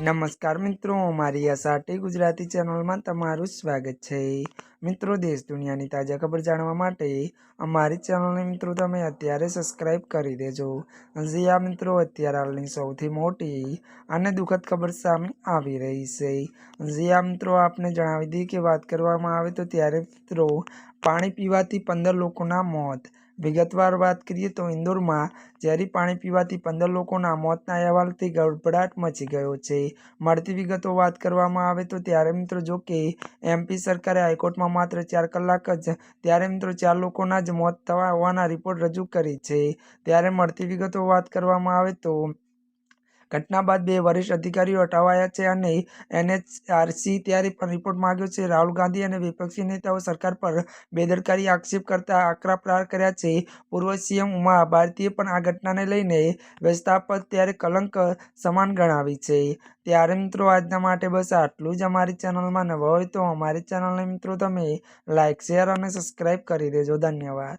નમસ્કાર મિત્રો, મારી સાટી ગુજરાતી ચેનલમાં તમારું સ્વાગત છે. મિત્રો, દેશ દુનિયાની તાજા ખબર જાણવા માટે અમારી ચેનલને મિત્રો તમે અત્યારે સબસ્ક્રાઈબ કરી દેજો. જી આ મિત્રો, અત્યારે હાલની સૌથી મોટી અને દુઃખદ ખબર સામે આવી રહી છે. જી આ મિત્રો, આપને જણાવી દઈએ કે વાત કરવામાં આવે તો ત્યારે મિત્રો પાણી પીવાથી પંદર લોકોના મોત વિગતવાર વાત કરીએ તો ઇન્દોરમાં ઝેરી પાણી પીવાથી પંદર લોકોના મોતના અહેવાલથી ગડબડાટ મચી ગયો છે. મળતી વિગતો વાત કરવામાં આવે તો ત્યારે મિત્રો જો કે એમપી સરકારે હાઈકોર્ટમાં માત્ર ચાર કલાક જ, ત્યારે મિત્રો ચાર લોકોના જ મોત થવા હોવાના રિપોર્ટ રજૂ કરી છે. ત્યારે મળતી વિગતો વાત કરવામાં આવે તો ઘટના બાદ બે વરિષ્ઠ અધિકારીઓ હટાવાયા છે અને એનએચઆરસી ત્યારે પણ રિપોર્ટ માંગ્યો છે. રાહુલ ગાંધી અને વિપક્ષી નેતાઓ સરકાર પર બેદરકારી આક્ષેપ કરતા આકરા પ્રહાર કર્યા છે. પૂર્વ સીએમ ઉમા ભારતીએ પણ આ ઘટનાને લઈને વ્યવસ્થાપક ત્યારે કલંક સમાન ગણાવી છે. ત્યારે મિત્રો આજના માટે બસ આટલું જ. અમારી ચેનલમાં નવા હોય તો અમારી ચેનલને મિત્રો તમે લાઇક શેર અને સબસ્ક્રાઈબ કરી દેજો. ધન્યવાદ.